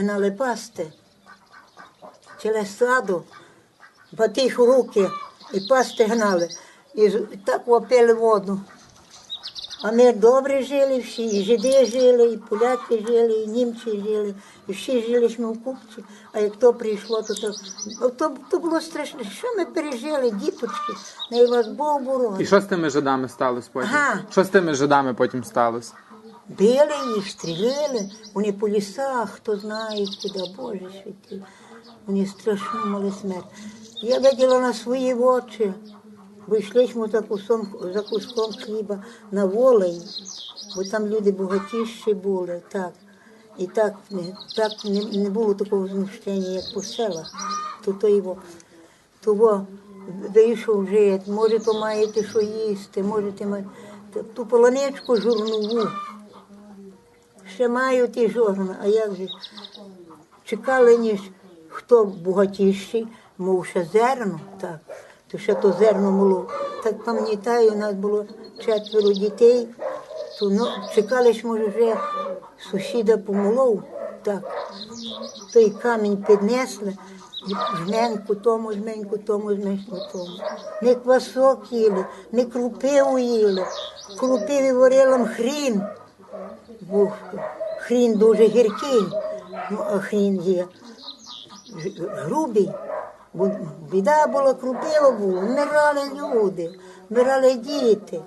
гнали пасти. Через саду, батих у руки і пасти гнали. І так вопили воду. А ми добре жили всі, і жиди жили, і поляки жили, і німці жили, і всі жили ми в купці. А як то прийшло, то, то, то, то було страшно. Що ми пережили, діточки, най вас Бог І що з тими жидами сталося потім? Ага. Що з тими жидами потім сталося? Били їх, стріляли, вони по лісах, хто знає куди, Боже святий. Вони страшну мали смерть. Я виділа на свої очі, бо йшли ми за куском, за куском хліба на волей, бо там люди багатіші були, так. І так, так не, не було такого знущення, як по селах. То, то його, того вийшов жит, може, то маєте що їсти, можете маєте. Ту полонечку журнову. Ще маю ті жорна, а як же? Чекали, ніж хто багатіший, мов ще зерно, так, то ще то зерно було. Так пам'ятаю, у нас було четверо дітей, то ну, чекали, що може вже сусіда помолов, так. Той камінь піднесли, жменьку тому, жменьку тому, жменьку тому. Не квасок їли, не крупиву їли, крупиві варила хрін був хрін дуже гіркий, ну а хрін є грубий. Бо біда була, крупила була, вмирали люди, вмирали діти.